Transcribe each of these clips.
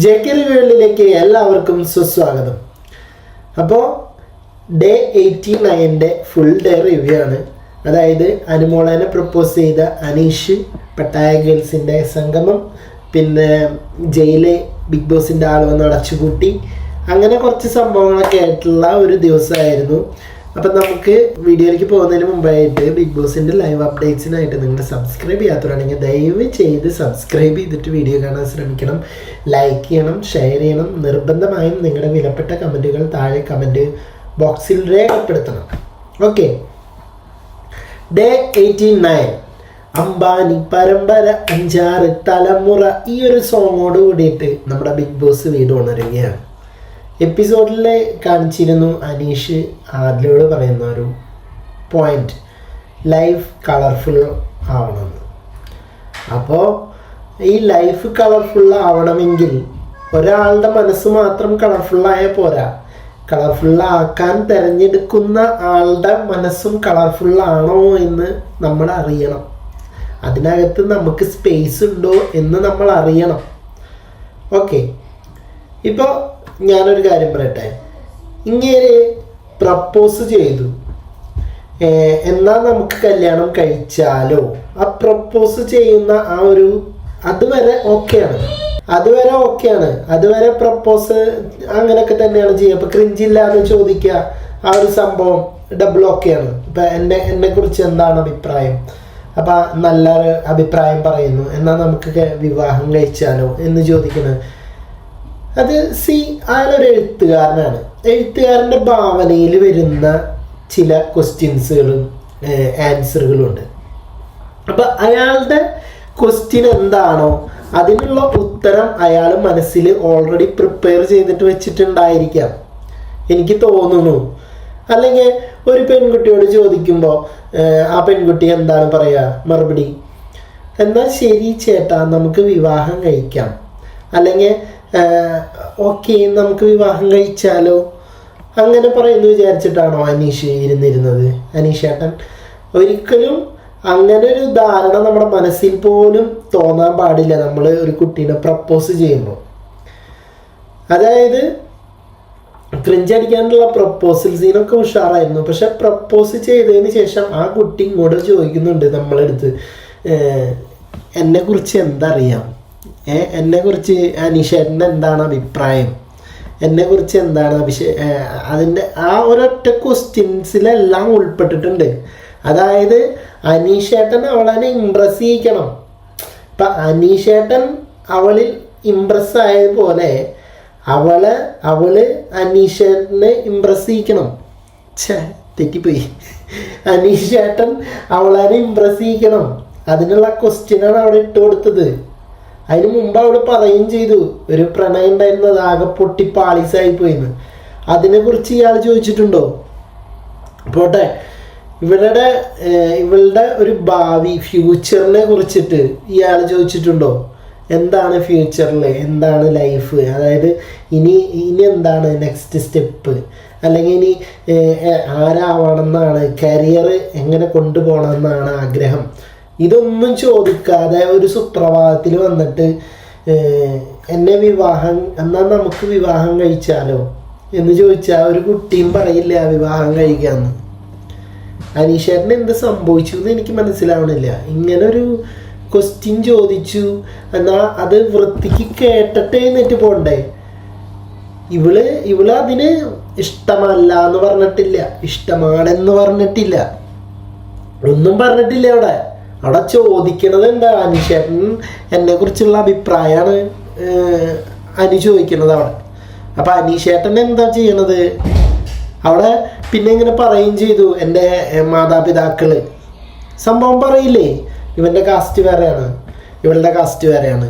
J K റിവ്യൂകളിലേക്ക് എല്ലാവർക്കും സുസ്വാഗതം. അപ്പോൾ ഡേ എയ്റ്റി നയന്റെ ഫുൾ ഡേ റിവ്യൂ ആണ്. അതായത് അനുമോളനെ പ്രപ്പോസ് ചെയ്ത അനീഷ് പട്ടായ ഗേൾസിന്റെ സംഗമം പിന്നെ ജയിലെ ബിഗ് ബോസിന്റെ ആൾ വന്ന് അടച്ചുകൂട്ടി അങ്ങനെ കുറച്ച് സംഭവങ്ങളൊക്കെ ആയിട്ടുള്ള ഒരു ദിവസമായിരുന്നു. അപ്പം നമുക്ക് വീഡിയോയിലേക്ക് പോകുന്നതിന് മുമ്പായിട്ട് ബിഗ് ബോസിന്റെ ലൈവ് അപ്ഡേറ്റ്സിനായിട്ട് നിങ്ങൾ സബ്സ്ക്രൈബ് ചെയ്യാത്തവരാണെങ്കിൽ ദയവ് ചെയ്ത് സബ്സ്ക്രൈബ് ചെയ്തിട്ട് വീഡിയോ കാണാൻ ശ്രമിക്കണം. ലൈക്ക് ചെയ്യണം ഷെയർ ചെയ്യണം. നിർബന്ധമായും നിങ്ങളുടെ വിലപ്പെട്ട കമന്റുകൾ താഴെ കമന്റ് ബോക്സിൽ രേഖപ്പെടുത്തണം. Okay day eighty nine Ambani പരമ്പര അഞ്ചാറ് തലമുറ ഈ ഒരു സോങ്ങോട് കൂടിയിട്ട് നമ്മുടെ ബിഗ് ബോസ് വീട് ഉണരുകയാണ്. എപ്പിസോഡിൽ കാണിച്ചിരുന്നു അനീഷ് ആദിലോട് പറയുന്ന ഒരു പോയിന്റ് ലൈഫ് കളർഫുൾ ആവണമെന്ന്. അപ്പോൾ ഈ ലൈഫ് കളർഫുൾ ആവണമെങ്കിൽ ഒരാളുടെ മനസ്സ് മാത്രം കളർഫുള്ളായ പോരാ. കളർഫുൾ ആക്കാൻ തിരഞ്ഞെടുക്കുന്ന ആളുടെ മനസ്സും ആണോ എന്ന് നമ്മൾ അറിയണം. അതിനകത്ത് നമുക്ക് സ്പേസ് ഉണ്ടോ എന്ന് നമ്മൾ അറിയണം. ഓക്കെ ഇപ്പോൾ ഞാനൊരു കാര്യം പറയട്ടെ? ഇങ്ങനെ പ്രപ്പോസ് ചെയ്തു. എന്നാൽ എന്നാ നമുക്ക് കല്യാണം കഴിച്ചാലോ? ആ പ്രപ്പോസ് ചെയ്യുന്ന ആ ഒരു അതുവരെ ഓക്കെയാണ്. അതുവരെ ഓക്കെയാണ്. അതുവരെ പ്രപ്പോസ് അങ്ങനെയൊക്കെ തന്നെയാണ് ചെയ്യുക. ഇപ്പം ക്രിഞ്ചില്ല എന്ന് ചോദിക്കുക. ആ ഒരു സംഭവം ഡബിൾ ഓക്കെയാണ് ഇപ്പൊ എന്നെ എന്നെ കുറിച്ച് എന്താണ് അഭിപ്രായം? അപ്പൊ നല്ല അഭിപ്രായം പറയുന്നു. എന്നാൽ നമുക്ക് വിവാഹം കഴിച്ചാലോ എന്ന് ചോദിക്കുന്നത്. അത് സി അയാളൊരു എഴുത്തുകാരനാണ്. എഴുത്തുകാരന്റെ ഭാവനയിൽ വരുന്ന ചില ക്വസ്റ്റ്യൻസുകളും ആൻസറുകളും ഉണ്ട് അപ്പം അയാളുടെ ക്വസ്റ്റ്യൻ എന്താണോ അതിനുള്ള ഉത്തരം അയാൾ മനസ്സിൽ ഓൾറെഡി പ്രിപ്പയർ ചെയ്തിട്ട് വെച്ചിട്ടുണ്ടായിരിക്കാം. എനിക്ക് തോന്നുന്നു. അല്ലെങ്കിൽ ഒരു പെൺകുട്ടിയോട് ചോദിക്കുമ്പോൾ ആ പെൺകുട്ടി എന്താണ് പറയുക മറുപടി എന്നാൽ ശരി ചേട്ടാ നമുക്ക് വിവാഹം കഴിക്കാം. അല്ലെങ്കിൽ ഓക്കെ നമുക്ക് വിവാഹം കഴിച്ചാലോ? അങ്ങനെ പറയുന്നു വിചാരിച്ചിട്ടാണോ അനീഷ് ഇരുന്നിരുന്നത്? അനീഷ് ഏട്ടൻ ഒരിക്കലും അങ്ങനെ ഒരു ധാരണ നമ്മുടെ മനസ്സിൽ പോലും തോന്നാൻ പാടില്ല. നമ്മൾ ഒരു കുട്ടീനെ പ്രപ്പോസ് ചെയ്യുമ്പോൾ. അതായത് ക്രിഞ്ചടിക്കാനുള്ള പ്രപ്പോസൽസിനൊക്കെ പ്രപ്പോസൽ സീനൊക്കെ ഉഷാറായിരുന്നു. പക്ഷെ പ്രപ്പോസ് ചെയ്തതിന് ശേഷം ആ കുട്ടി ഇങ്ങോട്ട് ചോദിക്കുന്നുണ്ട് നമ്മളെടുത്ത് എന്നെ കുറിച്ച് എന്തറിയാം? ഏ എന്നെ കുറിച്ച് അനീഷേട്ടന് എന്താണ് അഭിപ്രായം? എന്നെ കുറിച്ച് എന്താണ് അഭിഷേ അതിന്റെ ആ ഒരൊറ്റ ക്വസ്റ്റ്യൻസിലെല്ലാം ഉൾപ്പെട്ടിട്ടുണ്ട്. അതായത് അനീഷേട്ടൻ അവളെ ഇമ്പ്രസ് ചെയ്യിക്കണം. ഇപ്പം അനീഷേട്ടൻ അവളിൽ ഇമ്പ്രസ് ആയതുപോലെ അവൾ അവൾ അനീഷേട്ടനെ ഇമ്പ്രസ് ചെയ്യിക്കണം. ഛേ തെറ്റിപ്പോയി. അനീഷേട്ടൻ അവളെ ഇമ്പ്രസ് ചെയ്യിക്കണം. അതിനുള്ള ക്വസ്റ്റ്യനാണ് അവിടെ ഇട്ട് കൊടുത്തത്. അതിന് മുമ്പ് അവൾ പറയുകയും ചെയ്തു ഒരു പ്രണയം ഉണ്ടായിരുന്നത് ആകെ പൊട്ടി പാളീസായി പോയിന്ന് അതിനെ കുറിച്ച് ഇയാൾ ചോദിച്ചിട്ടുണ്ടോ? പോട്ടെ. ഇവളുടെ ഇവളുടെ ഒരു ഭാവി ഫ്യൂച്ചറിനെ കുറിച്ചിട്ട് ഇയാൾ ചോദിച്ചിട്ടുണ്ടോ? എന്താണ് ഫ്യൂച്ചറിൽ എന്താണ് ലൈഫ് അതായത് ഇനി ഇനി എന്താണ് നെക്സ്റ്റ് സ്റ്റെപ്പ് അല്ലെങ്കിൽ ഇനി ആരാവണമെന്നാണ് കരിയർ എങ്ങനെ കൊണ്ടുപോകണമെന്നാണ് ആഗ്രഹം? ഇതൊന്നും ചോദിക്കാതെ ഒരു സുപ്രഭാതത്തിൽ വന്നിട്ട് എന്നെ വിവാഹം എന്നാൽ നമുക്ക് വിവാഹം കഴിച്ചാലോ? എന്ന് ചോദിച്ചാൽ ഒരു കുട്ടിയും പറയില്ല വിവാഹം കഴിക്കാന്ന്. അനീഷേട്ടന് എന്ത് സംഭവിച്ചു എന്ന് എനിക്ക് മനസ്സിലാവണില്ല. ഇങ്ങനൊരു ക്വസ്റ്റ്യൻ ചോദിച്ചു എന്നാൽ അത് വൃത്തിക്ക് കേട്ടിട്ട് എന്നിട്ട് പോണ്ടേ? ഇവൾ ഇവൾ അതിന് ഇഷ്ടമല്ല എന്ന് പറഞ്ഞിട്ടില്ല. ഇഷ്ടമാണെന്ന് പറഞ്ഞിട്ടില്ല. ഒന്നും പറഞ്ഞിട്ടില്ല അവിടെ. അവിടെ ചോദിക്കണത് എന്താ അനീഷേട്ടൻ എന്നെ കുറിച്ചുള്ള അഭിപ്രായമാണ് അനു ചോദിക്കണത് അവിടെ. അപ്പൊ അനീഷേട്ടൻ എന്താ ചെയ്യണത്? അവിടെ പിന്നെ ഇങ്ങനെ പറയുകയും ചെയ്തു എന്റെ മാതാപിതാക്കൾ. സംഭവം പറയില്ലേ? ഇവന്റെ കാസ്റ്റ് വേറെയാണ്. ഇവളുടെ കാസ്റ്റ് വേറെയാണ്.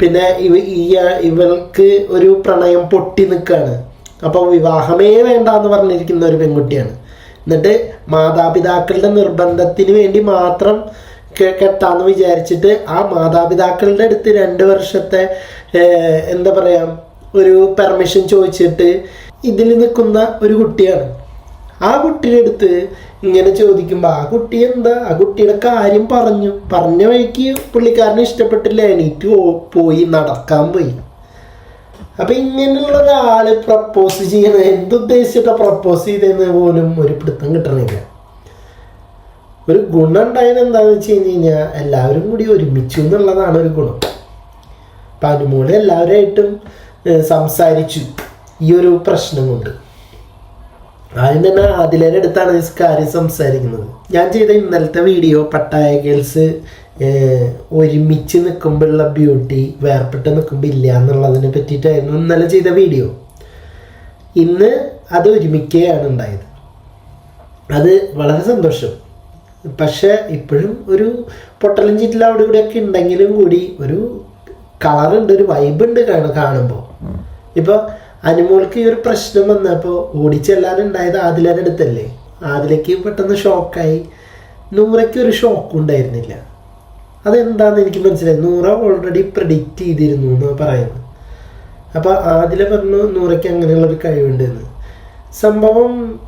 പിന്നെ ഇവ ഈ ഇവൾക്ക് ഒരു പ്രണയം പൊട്ടി നിൽക്കുകയാണ്. അപ്പോൾ വിവാഹമേ വേണ്ട എന്ന് പറഞ്ഞിരിക്കുന്ന ഒരു പെൺകുട്ടിയാണ്. എന്നിട്ട് മാതാപിതാക്കളുടെ നിർബന്ധത്തിന് വേണ്ടി മാത്രം കെട്ടാന്ന് വിചാരിച്ചിട്ട് ആ മാതാപിതാക്കളുടെ അടുത്ത് രണ്ട് വർഷത്തെ എന്താ പറയാ ഒരു പെർമിഷൻ ചോദിച്ചിട്ട് ഇതിൽ നിൽക്കുന്ന ഒരു കുട്ടിയാണ്. ആ കുട്ടിയുടെ അടുത്ത് ഇങ്ങനെ ചോദിക്കുമ്പോൾ ആ കുട്ടി എന്താ? ആ കുട്ടിയുടെ കാര്യം പറഞ്ഞു. പറഞ്ഞ വഴിക്ക് പുള്ളിക്കാരനെ ഇഷ്ടപ്പെട്ടില്ല. എണീറ്റ് പോയി നടക്കാൻ പോയി. അപ്പൊ ഇങ്ങനെയുള്ള ഒരാൾ പ്രപ്പോസ് ചെയ്യണ എന്തുദ്ദേശിച്ചിട്ടാ പ്രപ്പോസ് ചെയ്തതെന്ന് പോലും ഒരു പിടുത്തം കിട്ടണില്ല. ഒരു ഗുണം ഉണ്ടായത് എന്താന്ന് വെച്ച് കഴിഞ്ഞ് കഴിഞ്ഞാൽ എല്ലാവരും കൂടി ഒരുമിച്ചു എന്നുള്ളതാണ് ഒരു ഗുണം. അപ്പം അനുമോൾ എല്ലാവരുമായിട്ടും സംസാരിച്ചു. ഈ ഒരു പ്രശ്നം കൊണ്ട്. ആദ്യം തന്നെ ആദിലേന്റെ അടുത്താണ് കാര്യം സംസാരിക്കുന്നത്. ഞാൻ ചെയ്ത ഇന്നലത്തെ വീഡിയോ പട്ടായ ഗേൾസ് ഒരുമിച്ച് നിൽക്കുമ്പോഴുള്ള ബ്യൂട്ടി വേർപെട്ട് നിൽക്കുമ്പോൾ ഇല്ല എന്നുള്ളതിനെ പറ്റിയിട്ടായിരുന്നു ഇന്നലെ ചെയ്ത വീഡിയോ. ഇന്ന് അത് ഒരുമിക്കുകയാണ് ഉണ്ടായത്. അത് വളരെ സന്തോഷം. പക്ഷെ ഇപ്പോഴും ഒരു പൊട്ടലും ചീറ്റിലും അവിടെ ഇവിടെ ഒക്കെ ഉണ്ടെങ്കിലും കൂടി ഒരു കളറുണ്ട് ഒരു വൈബ് ഉണ്ട് കാണ കാണുമ്പോൾ ഇപ്പോൾ അനുമോൾക്ക് ഈ ഒരു പ്രശ്നം വന്നപ്പോൾ ഓടിച്ചെല്ലാനുണ്ടായത് ആദിലയുടെ അടുത്തല്ലേ? ആദിലേക്ക് പെട്ടെന്ന് ഷോക്കായി നൂറയ്ക്ക് ഒരു ഷോക്കും ഉണ്ടായിരുന്നില്ല. അതെന്താന്ന് എനിക്ക് മനസ്സിലായി. നൂറ ഓൾറെഡി പ്രഡിക്റ്റ് ചെയ്തിരുന്നു എന്ന് പറയുന്നു. അപ്പോൾ ആദില പറഞ്ഞു നൂറയ്ക്ക് അങ്ങനെയുള്ള ഒരു കഴിവുണ്ടെന്ന്. സംഭവം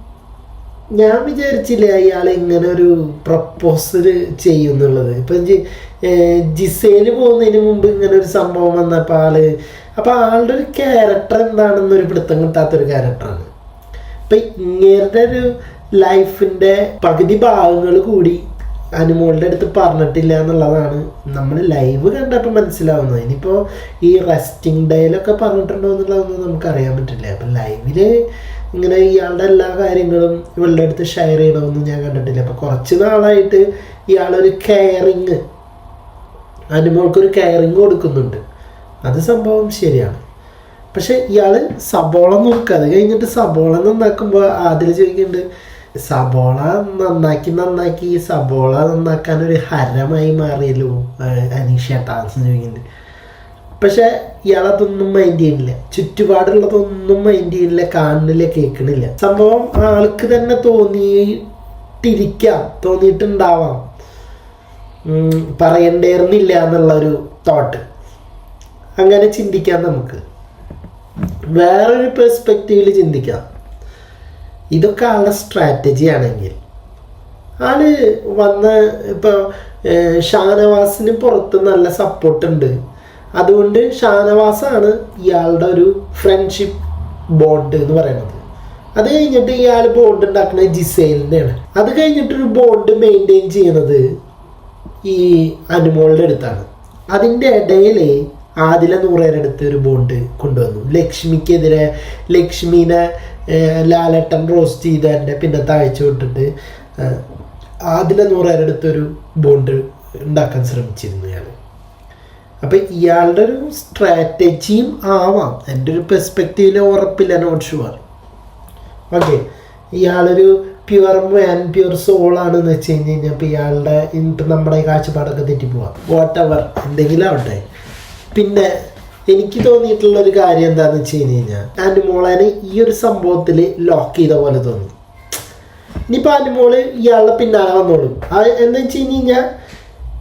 ഞാൻ വിചാരിച്ചില്ല അയാൾ ഇങ്ങനെ ഒരു പ്രപ്പോസൽ ചെയ്യും എന്നുള്ളത് ഇപ്പം ജിസേൽ പോകുന്നതിന് മുമ്പ് ഇങ്ങനെ ഒരു സംഭവം വന്നപ്പോൾ ആൾ അപ്പം ആളുടെ ഒരു ക്യാരക്ടർ എന്താണെന്ന് ഒരു പിടുത്തം കിട്ടാത്തൊരു ക്യാരക്ടറാണ് ഇപ്പൊ ഇങ്ങേരുടെ ഒരു ലൈഫിന്റെ പകുതി ഭാഗങ്ങൾ കൂടി അനുമോളുടെ അടുത്ത് പറഞ്ഞിട്ടില്ല എന്നുള്ളതാണ് നമ്മൾ ലൈവ് കണ്ടപ്പോൾ മനസ്സിലാവുന്നത്. ഇനിയിപ്പോൾ ഈ റെസ്റ്റിംഗ് ഡേയിലൊക്കെ പറഞ്ഞിട്ടുണ്ടോ എന്നുള്ളതൊന്നും നമുക്കറിയാൻ പറ്റില്ല. അപ്പം ലൈവിൽ ഇങ്ങനെ ഇയാളുടെ എല്ലാ കാര്യങ്ങളും ഇവളുടെ അടുത്ത് ഷെയർ ചെയ്യണമെന്നും ഞാൻ കണ്ടിട്ടില്ല. അപ്പം കുറച്ച് നാളായിട്ട് ഇയാളൊരു കെയറിങ് അനുമോൾക്കൊരു കെയറിങ് കൊടുക്കുന്നുണ്ട്. അത് സംഭവം ശരിയാണ്. പക്ഷെ ഇയാൾ സബോള നോക്കുക അത് കഴിഞ്ഞിട്ട് സബോള നന്നാക്കുമ്പോൾ അതിൽ ചോദിക്കുന്നുണ്ട് സബോള നന്നാക്കി നന്നാക്കി സബോള നന്നാക്കാൻ ഒരു ഹരമായി മാറിയല്ലോ അനീഷേട്ടാന്ന് ചോദിക്കുന്നുണ്ട്. പക്ഷെ ഇയാളതൊന്നും മൈൻഡ് ചെയ്യുന്നില്ല. ചുറ്റുപാടുള്ളതൊന്നും മൈൻഡ് ചെയ്യുന്നില്ല കാണുന്നില്ല കേൾക്കണില്ല. സംഭവം ആൾക്ക് തന്നെ തോന്നിയിട്ടിരിക്കാം. തോന്നിയിട്ടുണ്ടാവാം. പറയണ്ടേർന്നില്ല എന്നുള്ളൊരു തോട്ട് അങ്ങനെ ചിന്തിക്കാം നമുക്ക്. വേറൊരു പെർസ്പെക്റ്റീവിൽ ചിന്തിക്കാം. ഇതൊക്കെ ആളുടെ സ്ട്രാറ്റജി ആണെങ്കിൽ. ആൾ വന്ന് ഇപ്പോൾ ഷാനവാസിന് പുറത്ത് നല്ല സപ്പോർട്ട് ഉണ്ട്. അതുകൊണ്ട് ഷാനവാസാണ് ഇയാളുടെ ഒരു ഫ്രണ്ട്ഷിപ്പ് ബോണ്ട് എന്ന് പറയുന്നത്. അത് കഴിഞ്ഞിട്ട് ഇയാൾ ബോണ്ട് ഉണ്ടാക്കുന്നത് ജിസൈലിന്റെയാണ് അത് കഴിഞ്ഞിട്ടൊരു ബോണ്ട് മെയിന്റെയിൻ ചെയ്യുന്നത് ഈ അനുമോളുടെ അടുത്താണ്. അതിന്റെ ഇടയിൽ ആദില നൂറേരുടെ അടുത്ത് ഒരു ബോണ്ട് കൊണ്ടുവന്നു. ലക്ഷ്മിക്കെതിരെ ലക്ഷ്മീനെ ലാലട്ടൻ റോസ്റ്റ് ചെയ്തതിന്റെ പിന്നെ താഴ്ച വിട്ടിട്ട് ആദില നൂറേരുടെ അടുത്തൊരു ബോണ്ട് ഉണ്ടാക്കാൻ ശ്രമിച്ചിരുന്നു ഇയാൾ. അപ്പം ഇയാളുടെ ഒരു സ്ട്രാറ്റജിയും ആവാം. എന്റെ ഒരു പെർസ്പെക്റ്റീവിൽ ഉറപ്പില്ല നോട്ട് ഷുവർ ഓക്കെ ഇയാളൊരു പ്യുവർ മാൻ പ്യുവർ സോൾ ആണെന്ന് വെച്ച് കഴിഞ്ഞ് കഴിഞ്ഞാൽ ഇപ്പം ഇയാളുടെ ഇപ്പം നമ്മുടെ കാഴ്ചപ്പാടൊക്കെ തെറ്റിപ്പോവാം. വാട്ട് എവർ എന്തെങ്കിലും ആവട്ടെ. പിന്നെ എനിക്ക് തോന്നിയിട്ടുള്ള ഒരു കാര്യം എന്താണെന്ന് വെച്ച് കഴിഞ്ഞ് കഴിഞ്ഞാൽ അനുമോളനെ ഈ ഒരു സംഭവത്തിൽ ലോക്ക് ചെയ്ത പോലെ തോന്നി. ഇനിയിപ്പോൾ അനുമോൾ ഇയാളുടെ പിന്നാലെ വന്നോളും. അത് എന്താ വെച്ച് കഴിഞ്ഞ് കഴിഞ്ഞാൽ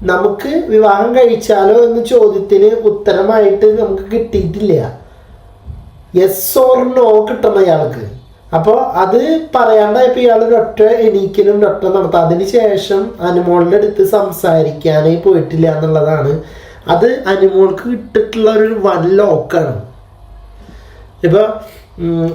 നമുക്ക് വിവാഹം കഴിച്ചാലോ എന്ന ചോദ്യത്തിന് ഉത്തരമായിട്ട് നമുക്ക് കിട്ടിയിട്ടില്ല. യെസ് ഓർ നോ കിട്ടണം അയാൾക്ക് അപ്പോൾ അത് പറയാണ്ടായപ്പോൾ ഇയാൾ ഒറ്റ എണീക്കലും ഒറ്റ നടത്താം. അതിന് ശേഷം അനുമോളിന്റെ അടുത്ത് സംസാരിക്കാനേ പോയിട്ടില്ല എന്നുള്ളതാണ്. അത് അനുമോൾക്ക് കിട്ടിയിട്ടുള്ള ഒരു വൻ ലോക്കാണ്. ഇപ്പൊ ഉം,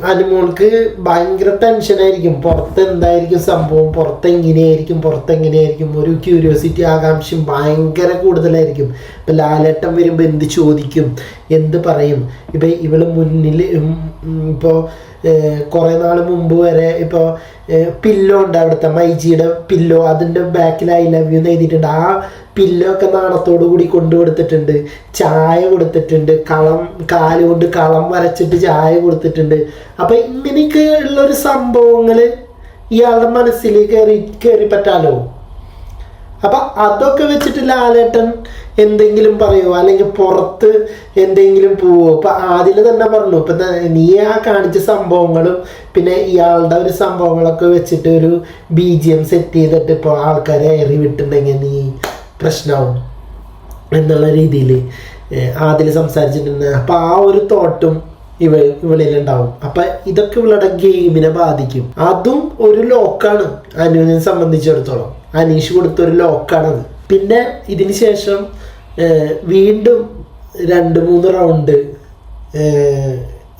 അനുമോൾക്ക് ഭയങ്കര ടെൻഷനായിരിക്കും പുറത്ത് എന്തായിരിക്കും സംഭവം? പുറത്ത് എങ്ങനെയായിരിക്കും? പുറത്ത് എങ്ങനെയായിരിക്കും? ഒരു ക്യൂരിയോസിറ്റി ആകാംക്ഷയും ഭയങ്കര കൂടുതലായിരിക്കും. ഇപ്പം ലാലേട്ടം വരുമ്പോൾ എന്ത് ചോദിക്കും? എന്ത് പറയും? ഇപ്പം ഇവൾ മുന്നിൽ ഇപ്പോൾ കുറേ നാൾ മുമ്പ് വരെ ഇപ്പോൾ പില്ലോ ഉണ്ട് അവിടുത്തെ മൈജിയുടെ പില്ലോ. അതിന്റെ ബാക്കിൽ ഐ ലവ് യു എന്ന് എഴുതിയിട്ടുണ്ട്. ആ പില്ലോ ഒക്കെ നാണത്തോടു കൂടി കൊണ്ടു കൊടുത്തിട്ടുണ്ട്. ചായ കൊടുത്തിട്ടുണ്ട്. കളം കാലുകൊണ്ട് കളം വരച്ചിട്ട് ചായ കൊടുത്തിട്ടുണ്ട്. അപ്പം ഇങ്ങനെയൊക്കെ ഉള്ളൊരു സംഭവങ്ങൾ ഇയാളുടെ മനസ്സിൽ കയറി കയറി പറ്റാലോ അപ്പം അതൊക്കെ വെച്ചിട്ട് ലാലേട്ടൻ എന്തെങ്കിലും പറയുമോ അല്ലെങ്കിൽ പുറത്ത് എന്തെങ്കിലും പോവോ? ഇപ്പൊ ആദ്യം തന്നെ പറഞ്ഞു. ഇപ്പൊ നീ ആ കാണിച്ച സംഭവങ്ങളും പിന്നെ ഇയാളുടെ ഒരു സംഭവങ്ങളൊക്കെ വെച്ചിട്ട് ഒരു ബി ജി എം സെറ്റ് ചെയ്തിട്ട് ഇപ്പോൾ ആൾക്കാരെ ഏറി വിട്ടുണ്ടെങ്കിൽ നീ പ്രശ്നമാവും എന്നുള്ള രീതിയിൽ ആദ്യം സംസാരിച്ചിട്ടുണ്ട്. അപ്പൊ ആ ഒരു തോട്ടും ഇവ ഇവളിലുണ്ടാവും അപ്പൊ ഇതൊക്കെ ഇവളുടെ ഗെയിമിനെ ബാധിക്കും. അതും ഒരു ലോക്കാണ് അനുവിനെ സംബന്ധിച്ചിടത്തോളം. അനീഷ് കൊടുത്ത ഒരു ലോക്കാണത് പിന്നെ ഇതിന് ശേഷം വീണ്ടും രണ്ട് മൂന്ന് റൗണ്ട്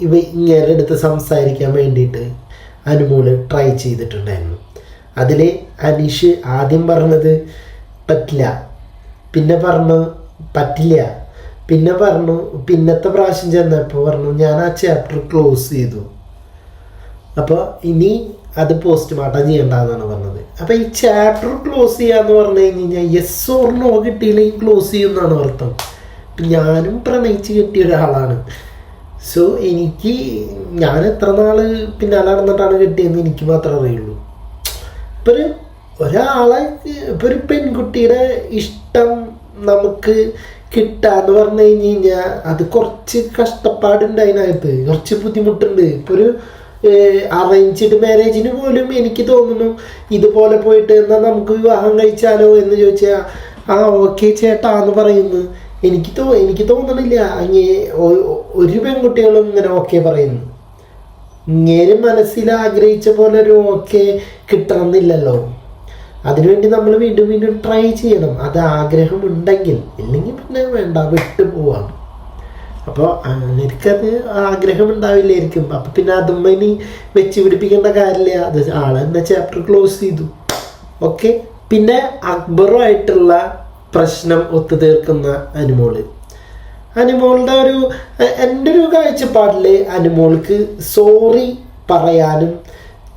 ഇവ ഇങ്ങനെ എടുത്ത് സംസാരിക്കാൻ വേണ്ടിയിട്ട് അനുമോൾ ട്രൈ ചെയ്തിട്ടുണ്ടായിരുന്നു. അതിൽ അനീഷ് ആദ്യം പറഞ്ഞത് പറ്റില്ല പിന്നെ പറഞ്ഞു പറ്റില്ല പിന്നെ പറഞ്ഞു പിന്നത്തെ പ്രാവശ്യം ചെന്നപ്പോൾ പറഞ്ഞു ഞാൻ ആ ചാപ്റ്റർ ക്ലോസ് ചെയ്തു. അപ്പോൾ ഇനി അത് പോസ്റ്റ്മോർട്ടം ചെയ്യണ്ടെന്നാണ് പറഞ്ഞത്. അപ്പോൾ ഈ ചാപ്റ്റർ ക്ലോസ് ചെയ്യാന്ന് പറഞ്ഞു കഴിഞ്ഞ് കഴിഞ്ഞാൽ യെസ് ഓർ നോ കിട്ടിയില്ലെങ്കിൽ ക്ലോസ് ചെയ്യുന്നതാണ് അർത്ഥം. ഞാനും പ്രണയിച്ച് കിട്ടിയ ഒരാളാണ്. സോ എനിക്ക് ഞാൻ എത്ര നാൾ പിന്നാലെ നടന്നിട്ടാണ് കിട്ടിയതെന്ന് എനിക്ക് മാത്രമേ അറിയുള്ളൂ. ഇപ്പൊ ഒരു ഒരാളെ ഇപ്പൊ ഒരു പെൺകുട്ടിയുടെ ഇഷ്ടം നമുക്ക് കിട്ടാന്ന് പറഞ്ഞു കഴിഞ്ഞ് കഴിഞ്ഞാൽ അത് കുറച്ച് കഷ്ടപ്പാടുണ്ട് അതിനകത്ത്. കുറച്ച് ബുദ്ധിമുട്ടുണ്ട്. ഇപ്പൊ ഒരു അറേഞ്ച്ഡ് മാരേജിന് പോലും എനിക്ക് തോന്നുന്നു ഇതുപോലെ പോയിട്ട് എന്നാൽ നമുക്ക് വിവാഹം കഴിച്ചാലോ എന്ന് ചോദിച്ചാൽ ആ ഓക്കെ ചേട്ടാ എന്ന് പറയുന്നു. എനിക്ക് തോ എനിക്ക് തോന്നണില്ല. അങ്ങേ ഒരു പെൺകുട്ടികളും ഇങ്ങനെ ഓക്കെ പറയുന്നു. ഇങ്ങനെ മനസ്സിൽ ആഗ്രഹിച്ച പോലെ ഒരു ഓക്കെ കിട്ടണമെന്നില്ലല്ലോ. അതിനുവേണ്ടി നമ്മൾ വീണ്ടും വീണ്ടും ട്രൈ ചെയ്യണം. അത് ആഗ്രഹം ഉണ്ടെങ്കിൽ ഇല്ലെങ്കിൽ പിന്നെ വേണ്ട വിട്ടു പോവാം അപ്പോൾ എനിക്കത് ആഗ്രഹം ഉണ്ടാവില്ലായിരിക്കും അപ്പം പിന്നെ അതുമ്മ ഇനി വെച്ച് പിടിപ്പിക്കേണ്ട കാര്യമില്ല. അത് ആളെന്ന ചാപ്റ്റർ ക്ലോസ് ചെയ്തു. ഓക്കെ പിന്നെ അക്ബറുമായിട്ടുള്ള പ്രശ്നം ഒത്തുതീർക്കുന്ന അനുമോൾ. അനുമോളുടെ ഒരു എന്റെ ഒരു കാഴ്ചപ്പാടിൽ അനുമോൾക്ക് സോറി പറയാനും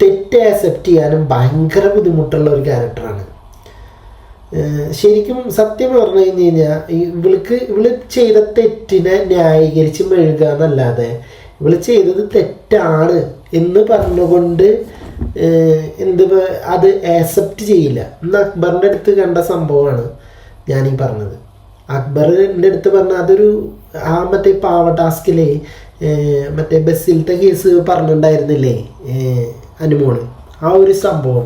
തെറ്റ് ആക്സെപ്റ്റ് ചെയ്യാനും ഭയങ്കര ബുദ്ധിമുട്ടുള്ള ഒരു ക്യാരക്ടറാണ് ശരിക്കും സത്യം പറഞ്ഞു കഴിഞ്ഞ് കഴിഞ്ഞാൽ ഇവൾക്ക് ഇവൾ ചെയ്ത തെറ്റിനെ ന്യായീകരിച്ച് മെഴുകുക എന്നല്ലാതെ ഇവൾ ചെയ്തത് തെറ്റാണ് എന്ന് പറഞ്ഞുകൊണ്ട് എന്ത് അത് ആക്സെപ്റ്റ് ചെയ്യില്ല. ഇന്ന് അക്ബറിന്റെ അടുത്ത് കണ്ട സംഭവമാണ് ഞാനീ പറഞ്ഞത്. അക്ബറിന്റെ അടുത്ത് പറഞ്ഞ അതൊരു ആ മറ്റേ പാവ ടാസ്കിലെ മറ്റേ ബസ്സിലത്തെ കേസ് പറഞ്ഞിട്ടുണ്ടായിരുന്നില്ലേ അനുമോൾ? ആ ഒരു സംഭവം.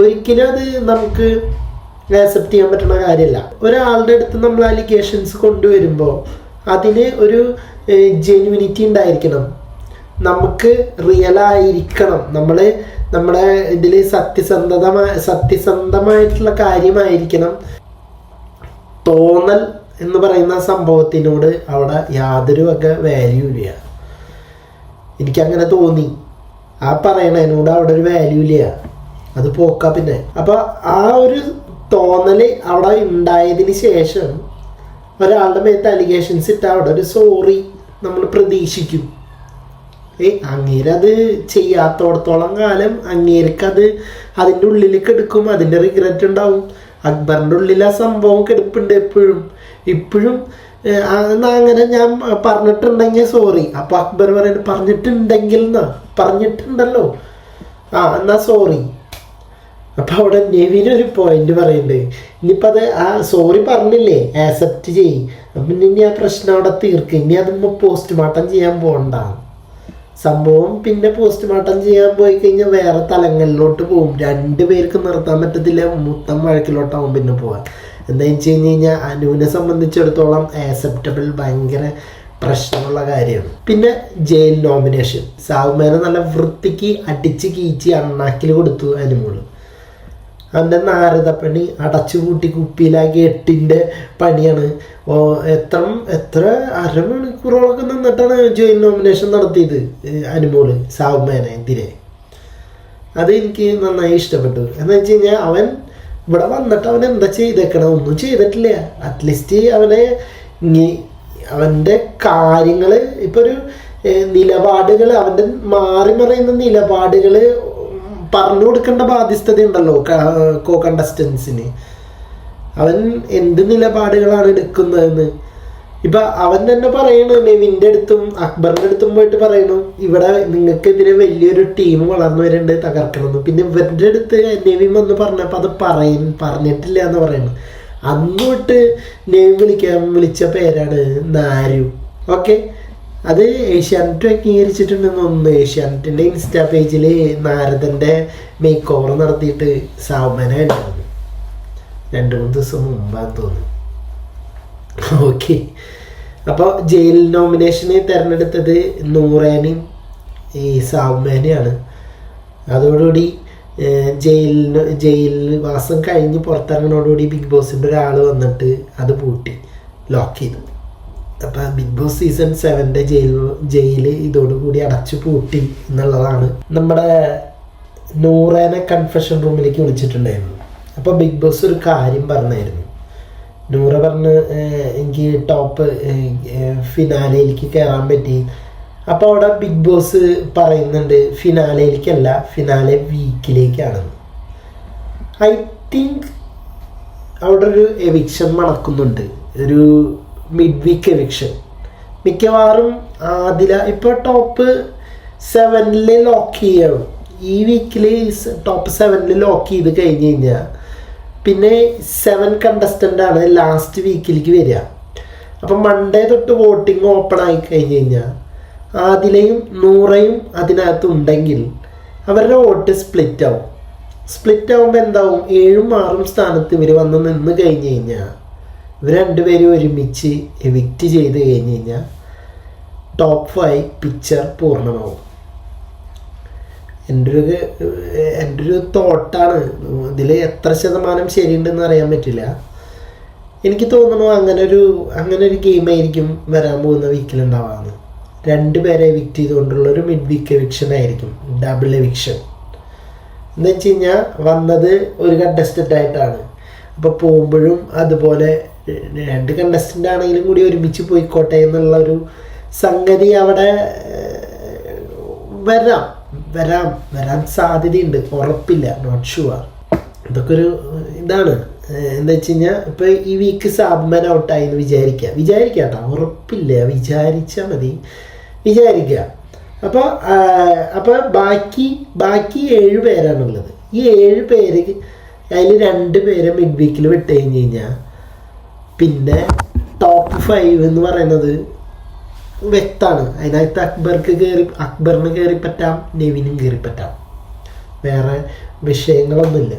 ഒരിക്കലും അത് നമുക്ക് ആക്സെപ്റ്റ് ചെയ്യാൻ പറ്റുന്ന കാര്യമല്ല ഒരാളുടെ അടുത്ത് നമ്മൾ അലിഗേഷൻസ് കൊണ്ടുവരുമ്പോൾ അതിന് ഒരു ജെന്യൂനിറ്റി ഉണ്ടായിരിക്കണം. നമുക്ക് റിയൽ ആയിരിക്കണം. നമ്മൾ നമ്മുടെ ഇതിൽ സത്യസന്ധത സത്യസന്ധമായിട്ടുള്ള കാര്യമായിരിക്കണം. തോന്നൽ എന്ന് പറയുന്ന സംഭവത്തിനോട് അവിടെ യാതൊരു വക വാല്യൂ ഇല്ല. എനിക്കങ്ങനെ തോന്നി. ആ പറയണതിനോട് അവിടെ ഒരു വാല്യൂ ഇല്ല. അത് പോക്കാ പിന്നെ. അപ്പൊ ആ ഒരു തോന്നൽ അവിടെ ഉണ്ടായതിന് ശേഷം ഒരാളുടെ മേത്ത് അലിഗേഷൻസ് ഇട്ട അവിടെ ഒരു സോറി നമ്മൾ പ്രതീക്ഷിക്കും. ഏ അങ്ങേരത് ചെയ്യാത്തോടത്തോളം കാലം അങ്ങേർക്ക് അത് അതിന്റെ ഉള്ളിൽ കെടുക്കും അതിന്റെ റിഗ്രറ്റ് ഉണ്ടാവും. അക്ബറിന്റെ ഉള്ളിൽ ആ സംഭവം കെടുപ്പുണ്ട് എപ്പോഴും. ഇപ്പോഴും അങ്ങനെ ഞാൻ പറഞ്ഞിട്ടുണ്ടെങ്കിൽ സോറി അപ്പൊ അക്ബർ പറയുന്നത് പറഞ്ഞിട്ടുണ്ടെങ്കിൽ എന്നാ പറഞ്ഞിട്ടുണ്ടല്ലോ. ആ എന്നാ സോറി അപ്പൊ അവിടെ ഒരു പോയിന്റ് പറയുന്നുണ്ട്. ഇനിയിപ്പോൾ അത് ആ സോറി പറഞ്ഞില്ലേ ആക്സെപ്റ്റ് ചെയ്യും. അപ്പം ഇനി ആ പ്രശ്നം അവിടെ തീർക്കും. ഇനി അതുമ്പോൾ പോസ്റ്റ്മോർട്ടം ചെയ്യാൻ പോകണ്ട സംഭവം പിന്നെ പോസ്റ്റ്മോർട്ടം ചെയ്യാൻ പോയി കഴിഞ്ഞാൽ വേറെ തലങ്ങളിലോട്ട് പോകും. രണ്ടു പേർക്ക് നിർത്താൻ പറ്റത്തില്ല മൊത്തം വഴക്കിലോട്ടാവും പിന്നെ പോവാൻ. എന്താ വെച്ച് കഴിഞ്ഞ് കഴിഞ്ഞാൽ അനുവിനെ സംബന്ധിച്ചിടത്തോളം ആക്സെപ്റ്റബിൾ ഭയങ്കര പ്രശ്നമുള്ള കാര്യമാണ്. പിന്നെ ജയിൽ നോമിനേഷൻ സാവുമേനെ നല്ല വൃത്തിക്ക് അടിച്ച് കീച്ച് അണ്ണാക്കിൽ കൊടുത്തു അനുമോൾ. അവന്റെ നാരദപ്പണി അടച്ചുപൂട്ടി കുപ്പിയിലാക്കി എട്ടിന്റെ പണിയാണ്. ഓ എത്ര എത്ര അരമണിക്കൂറോളൊക്കെ നിന്നിട്ടാണ് ജോയിൻ നോമിനേഷൻ നടത്തിയത് അനുമോൾ സാവുമേനെതിരെ അത് എനിക്ക് നന്നായി ഇഷ്ടപ്പെട്ടു. എന്ന് വെച്ച് കഴിഞ്ഞാൽ അവൻ ഇവിടെ വന്നിട്ട് അവൻ എന്താ ചെയ്തേക്കണം? ഒന്നും ചെയ്തിട്ടില്ല. അറ്റ്ലീസ്റ്റ് അവനെ അവന്റെ കാര്യങ്ങൾ ഇപ്പോൾ ഒരു നിലപാടുകൾ അവന്റെ മാറി മറിയുന്ന നിലപാടുകൾ പറഞ്ഞു കൊടുക്കേണ്ട ബാധ്യസ്ഥത ഉണ്ടല്ലോ കോ കണ്ടസ്റ്റൻസിന് അവൻ എന്ത് നിലപാടുകളാണ് എടുക്കുന്നതെന്ന്. ഇപ്പൊ അവൻ തന്നെ പറയണു നെവിന്റെ അടുത്തും അക്ബറിന്റെ അടുത്തും പോയിട്ട് പറയണു ഇവിടെ നിങ്ങൾക്കെതിരെ വലിയൊരു ടീം വളർന്നു വരുന്നുണ്ട് തകർക്കണമെന്ന്. പിന്നെ ഇവരുടെ അടുത്ത് നെവിൻ വന്ന് പറഞ്ഞപ്പോൾ അത് പറയും പറഞ്ഞിട്ടില്ല എന്ന് പറയുന്നു അന്നോട്ട് നെവിൻ വിളിക്കാൻ വിളിച്ച പേരാണ് നാരു. ഓക്കെ? അത് ഏഷ്യാനെറ്റ് അംഗീകരിച്ചിട്ടുണ്ടെന്ന് തോന്നുന്നു ഏഷ്യാനെറ്റിന്റെ ഇൻസ്റ്റാ പേജിൽ നാരദന്റെ മേക്ക് ഓവർ നടത്തിയിട്ട് സാമന ഉണ്ടായിരുന്നു രണ്ട് മൂന്ന് ദിവസം മുമ്പാന്ന് തോന്നുന്നു. ഓക്കെ അപ്പോൾ ജയിൽ നോമിനേഷന് തിരഞ്ഞെടുത്തത് നൂറേനയും ഈ സാവുമേനെയാണ്. അതോടുകൂടി ജയിലിന് ജയിലിൽ വാസം കഴിഞ്ഞ് പുറത്തിറങ്ങുന്നതോടുകൂടി ബിഗ് ബോസിന്റെ ഒരാൾ വന്നിട്ട് അത് പൂട്ടി ലോക്ക് ചെയ്തു. അപ്പം ബിഗ് ബോസ് സീസൺ സെവന്റെ ജയിൽ ജയിൽ ഇതോടുകൂടി അടച്ചു പൂട്ടി എന്നുള്ളതാണ് നമ്മുടെ നൂറേനെ കൺഫെഷൻ റൂമിലേക്ക് വിളിച്ചിട്ടുണ്ടായിരുന്നു. അപ്പോൾ ബിഗ് ബോസ് ഒരു കാര്യം പറഞ്ഞായിരുന്നു. നൂറ പറഞ്ഞ് എനിക്ക് ടോപ്പ് ഫിനാലയിലേക്ക് കയറാൻ പറ്റി. അപ്പോൾ അവിടെ ബിഗ് ബോസ് പറയുന്നുണ്ട് ഫിനാലയിലേക്കല്ല ഫിനാലെ വീക്കിലേക്കാണെന്ന് ഐ തിങ്ക് അവിടെ ഒരു എവിക്ഷൻ നടക്കുന്നുണ്ട്. ഒരു മിഡ് വീക്ക് എവിക്ഷൻ മിക്കവാറും ആദില ഇപ്പോൾ ടോപ്പ് സെവനിൽ ലോക്ക് ചെയ്യണം. ഈ വീക്കിൽ ടോപ്പ് സെവനിൽ ലോക്ക് ചെയ്ത് കഴിഞ്ഞ് കഴിഞ്ഞാൽ പിന്നെ സെവൻ കണ്ടസ്റ്റന്റ് ആണ് ലാസ്റ്റ് വീക്കിലേക്ക് വരിക. അപ്പം മൺഡേ തൊട്ട് വോട്ടിംഗ് ഓപ്പൺ ആയി കഴിഞ്ഞ് കഴിഞ്ഞാൽ ആദിലയും നൂറയും അതിനകത്ത് ഉണ്ടെങ്കിൽ അവരുടെ വോട്ട് സ്പ്ലിറ്റ് ആവും. സ്പ്ലിറ്റ് ആവുമ്പോൾ എന്താവും? ഏഴും ആറും സ്ഥാനത്ത് ഇവർ വന്ന് നിന്ന് കഴിഞ്ഞ് കഴിഞ്ഞാൽ ഇവർ രണ്ടുപേരും ഒരുമിച്ച് എവിക്റ്റ് ചെയ്ത് കഴിഞ്ഞ് കഴിഞ്ഞാൽ ടോപ്പ് ഫൈവ് പിക്ചർ പൂർണമാവും. എന്റെ ഒരു എന്റെ ഒരു തോട്ടാണ് ഇതിൽ എത്ര ശതമാനം ശരിയുണ്ടെന്ന് അറിയാൻ പറ്റില്ല. എനിക്ക് തോന്നുന്നു അങ്ങനെ ഒരു അങ്ങനെ ഒരു ഗെയിമായിരിക്കും വരാൻ പോകുന്ന വീക്കിലുണ്ടാവാന്ന് രണ്ടുപേരെ എവിക്റ്റ് ചെയ്തുകൊണ്ടുള്ള ഒരു മിഡ് വീക്ക് എവിക്ഷൻ ആയിരിക്കും. ഡബിൾ എവിക്ഷൻ എന്ന് വെച്ച് കഴിഞ്ഞാൽ വന്നത് ഒരു കണ്ടസ്റ്റന്റ് ആയിട്ടാണ്. അപ്പോൾ പോകുമ്പോഴും അതുപോലെ രണ്ട് കണ്ടസ്റ്റന്റ് ആണെങ്കിലും കൂടി ഒരുമിച്ച് പോയിക്കോട്ടെ എന്നുള്ള ഒരു സംഗതി അവിടെ വരാം. വരാം. വരാൻ സാധ്യതയുണ്ട്. ഉറപ്പില്ല. നോട്ട് ഷുവർ ഇതൊക്കെ ഒരു ഇതാണ്. എന്താ വെച്ച് കഴിഞ്ഞാൽ ഇപ്പോൾ ഈ വീക്ക് സാബ്മാൻ ഔട്ടായി എന്ന് വിചാരിക്കുക വിചാരിക്കുക കേട്ടോ ഉറപ്പില്ല. വിചാരിച്ചാൽ മതി. വിചാരിക്കുക അപ്പോൾ അപ്പോൾ ബാക്കി ബാക്കി ഏഴ് പേരാണുള്ളത്. ഈ ഏഴ് പേര് അതിൽ രണ്ട് പേരെ മിഡ് വീക്കിൽ വിട്ട് കഴിഞ്ഞ് കഴിഞ്ഞാൽ പിന്നെ ടോപ്പ് ഫൈവ് എന്ന് പറയുന്നത് വ്യക്തമാണ് അതിനകത്ത് അക്ബർക്ക് കയറി അക്ബറിന് കയറി പറ്റാം നെവിനും കയറി പറ്റാം വേറെ വിഷയങ്ങളൊന്നുമില്ല.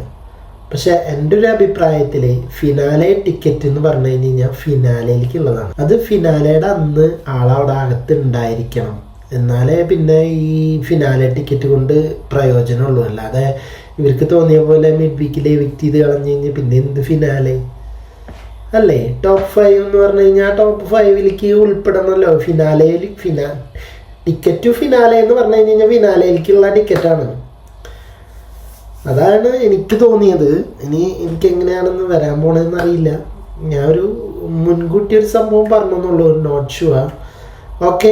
പക്ഷെ എന്റെ ഒരു അഭിപ്രായത്തിൽ ഫിനാലെ ടിക്കറ്റ് എന്ന് പറഞ്ഞു കഴിഞ്ഞ് കഴിഞ്ഞാൽ ഫിനാലയിലേക്കുള്ളതാണ് അത് ഫിനാലയുടെ അന്ന് ആളവിടെ അകത്ത് ഉണ്ടായിരിക്കണം എന്നാലേ പിന്നെ ഈ ഫിനാലെ ടിക്കറ്റ് കൊണ്ട് പ്രയോജനമുള്ളൂ. അല്ലാതെ ഇവർക്ക് തോന്നിയ പോലെ മിഡ് വീക്കിലെ വ്യക്തി ചെയ്ത് കളഞ്ഞു കഴിഞ്ഞാൽ പിന്നെ എന്ത് ഫിനാലെ അല്ലേ? ടോപ്പ് ഫൈവ് എന്ന് പറഞ്ഞു കഴിഞ്ഞാൽ ടോപ്പ് ഫൈവിലേക്ക് ഉൾപ്പെടണമല്ലോ ഫിനാലയിൽ ഫിനാ ടിക്കറ്റ് ടു ഫിനാലെ എന്ന് പറഞ്ഞു കഴിഞ്ഞാൽ ഫിനാലയിലേക്കുള്ള ടിക്കറ്റാണ് അതാണ് എനിക്ക് തോന്നിയത്. ഇനി എനിക്ക് എങ്ങനെയാണെന്ന് വരാൻ പോണതെന്ന് അറിയില്ല. ഞാൻ ഒരു മുൻകൂട്ടി ഒരു സംഭവം പറഞ്ഞെന്നുള്ളൂ നോട്ട് ഷുവർ ഓക്കെ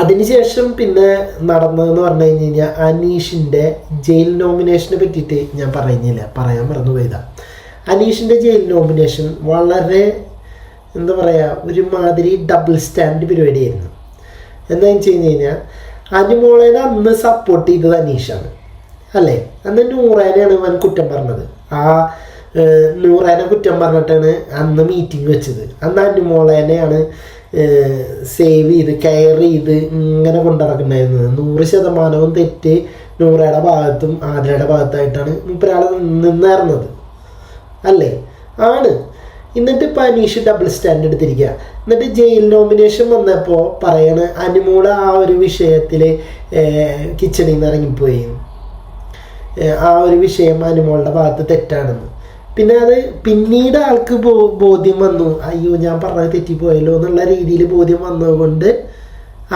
അതിനുശേഷം പിന്നെ നടന്നതെന്ന് പറഞ്ഞു കഴിഞ്ഞ് കഴിഞ്ഞാൽ അനീഷിന്റെ ജയിൽ നോമിനേഷനെ പറ്റിയിട്ട് ഞാൻ പറയുന്നില്ല പറയാൻ മറന്നു പോയതാ അനീഷിന്റെ ജയിൽ നോമിനേഷൻ വളരെ എന്താ പറയുക ഒരുമാതിരി ഡബിൾ സ്റ്റാൻഡ് പരിപാടിയായിരുന്നു. എന്താ വെച്ച് കഴിഞ്ഞ് കഴിഞ്ഞാൽ അനുമോളേനെ അന്ന് സപ്പോർട്ട് ചെയ്തത് അനീഷാണ് അല്ലേ? അന്ന് നൂറേനെയാണ് അവൻ കുറ്റം പറഞ്ഞത്. ആ നൂറേനെ കുറ്റം പറഞ്ഞിട്ടാണ് അന്ന് മീറ്റിംഗ് വെച്ചത്. അന്ന് അനുമോളേനെയാണ് സേവ് ചെയ്ത് കെയർ ചെയ്ത് ഇങ്ങനെ കൊണ്ടുനടക്കുന്നുണ്ടായിരുന്നത്. നൂറ് ശതമാനവും തെറ്റ് നൂറയുടെ ഭാഗത്തും ആതിരയുടെ ഭാഗത്തായിട്ടാണ് മുപ്പരാളെ നിന്നായിരുന്നത്. അല്ലേ? ആണ്. എന്നിട്ട് ഇപ്പം അനീഷ് ഡബിൾ സ്റ്റാൻഡ് എടുത്തിരിക്കുക എന്നിട്ട് ജയിൽ നോമിനേഷൻ വന്നപ്പോൾ പറയണ അനുമോൾ ആ ഒരു വിഷയത്തിൽ കിച്ചണിൽ നിന്ന് ഇറങ്ങിപ്പോയി. ആ ഒരു വിഷയം അനുമോളുടെ ഭാഗത്ത് തെറ്റാണെന്ന്. പിന്നെ അത് പിന്നീട് ആൾക്ക് ബോ ബോധ്യം വന്നു. അയ്യോ ഞാൻ പറഞ്ഞത് തെറ്റിപ്പോയല്ലോ എന്നുള്ള രീതിയിൽ ബോധ്യം വന്നതുകൊണ്ട്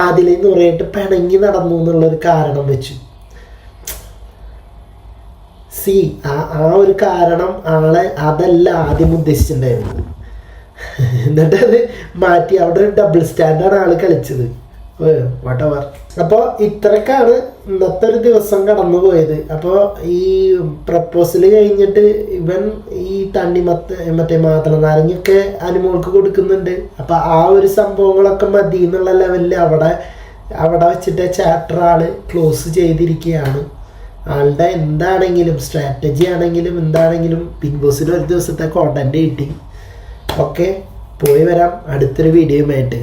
അതിലെ നിറയിട്ട് പിണങ്ങി നടന്നു എന്നുള്ളൊരു കാരണം വെച്ചു. സി ആ ആ ഒരു കാരണം ആളെ അതല്ല ആദ്യം ഉദ്ദേശിച്ചിട്ടുണ്ടായിരുന്നത്. എന്നിട്ട് അത് മാറ്റി. അവിടെ ഒരു ഡബിൾ സ്റ്റാൻഡാണ് ആൾ കളിച്ചത്. വട്ടവർ അപ്പോൾ ഇത്രക്കാണ് ഇന്നത്തെ ഒരു ദിവസം കടന്നു പോയത് അപ്പോൾ ഈ പ്രപ്പോസൽ കഴിഞ്ഞിട്ട് ഇവൻ ഈ തണ്ണിമത്ത മറ്റേ മാതള നാരങ്ങയൊക്കെ അനുമോൾക്ക് കൊടുക്കുന്നുണ്ട്. അപ്പോൾ ആ ഒരു സംഭവങ്ങളൊക്കെ മതി എന്നുള്ള ലെവലിൽ അവിടെ അവിടെ വെച്ചിട്ട് ചാപ്റ്റർ ആൾ ക്ലോസ് ചെയ്തിരിക്കുകയാണ്. ആളുടെ എന്താണെങ്കിലും സ്ട്രാറ്റജി ആണെങ്കിലും എന്താണെങ്കിലും ബിഗ് ബോസിൽ ഒരു ദിവസത്തെ കോണ്ടന്റ് കിട്ടി. ഓക്കെ പോയി വരാം. അടുത്തൊരു വീഡിയോയുമായിട്ട്